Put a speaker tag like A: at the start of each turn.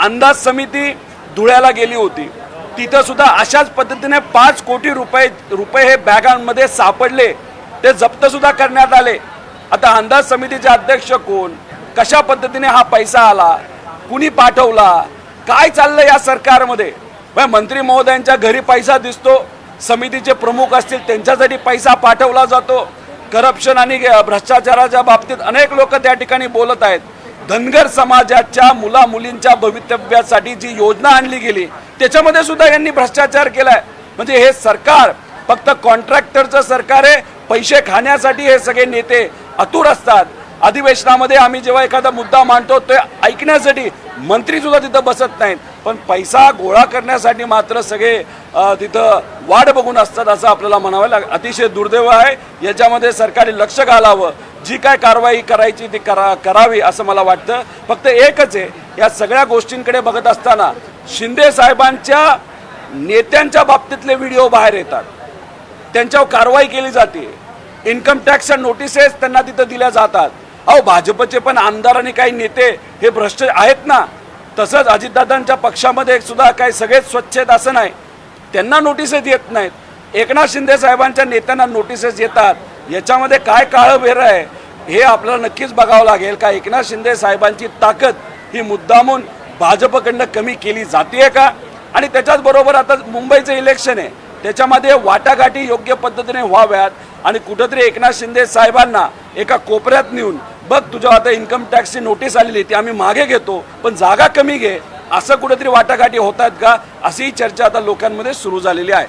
A: अंदाज समिती धुळ्याला गेली होती. तिथं सुद्धा अशाच पद्धतीने पाच कोटी रुपये रुपये हे बॅगांमध्ये सापडले. ते जप्त सुद्धा करण्यात आले. आता अंदाज समितीचे अध्यक्ष कोण? कशा पद्धतीने हा पैसा आला? कुणी पाठवला? काय चाललं या सरकारमध्ये? मंत्री महोदयांच्या घरी पैसा दिसतो. समितीचे प्रमुख असतील त्यांच्यासाठी पैसा पाठवला जातो. करप्शन आणि भ्रष्टाचाराच्या बाबतीत अनेक लोक त्या ठिकाणी बोलत आहेत. धनगर समाजाच्या मुला मुलींच्या भवितव्यासाठी जी योजना आणली गेली त्याच्यामध्ये सुद्धा यांनी भ्रष्टाचार केलाय. म्हणजे हे सरकार फक्त कॉन्ट्रॅक्टरचं सरकार आहे पैसे खाण्यासाठी हे सगळे नेते अतुर असतात. अधिवेशनामध्ये आम्ही जेव्हा एखादा मुद्दा मांडतो ते ऐकण्यासाठी मंत्री सुद्धा तिथं बसत नाहीत. पण पैसा गोळा करण्यासाठी मात्र सगळे तिथं वाट बघून असतात असं आपल्याला म्हणावं लाग अतिशय दुर्दैव आहे. याच्यामध्ये सरकारने लक्ष घालावं. जी काय कारवाई करायची ती करा करावी असं मला वाटतं. फक्त एकच आहे या सगळ्या गोष्टींकडे बघत असताना शिंदे साहेबांच्या नेत्यांच्या बाबतीतले व्हिडिओ बाहेर येतात. त्यांच्यावर कारवाई केली जाते. इन्कम टॅक्सच्या नोटिसेस त्यांना तिथं दिल्या जातात. अहो भाजपचे पण आमदार आणि काही नेते हे भ्रष्ट आहेत ना? तसंच अजितदादांच्या पक्षामध्ये सुद्धा काही सगळेच स्वच्छेत असं नाही. त्यांना नोटिसेस येत नाहीत. एकनाथ शिंदे साहेबांच्या नेत्यांना नोटिसेस येतात. याच्यामध्ये काय काळं बेर आहे हे आपल्याला नक्कीच बघावं लागेल का? एकनाथ शिंदे साहेबांची ताकद ही मुद्दामून भाजपकडनं कमी केली जाते का? आणि त्याच्याच बरोबर आता मुंबईचं इलेक्शन आहे. त्याच्यामध्ये वाटाघाटी योग्य पद्धतीने व्हाव्यात आणि कुठंतरी एकनाथ शिंदे साहेबांना एका कोपऱ्यात नेऊन बघ तुझ्या आता इन्कम टॅक्सची नोटीस आलेली ती आम्ही मागे घेतो पण जागा कमी घे. असं कुठेतरी वाटाघाटी होत आहेत का? अशी चर्चा आता लोकांमध्ये सुरू झालेली आहे.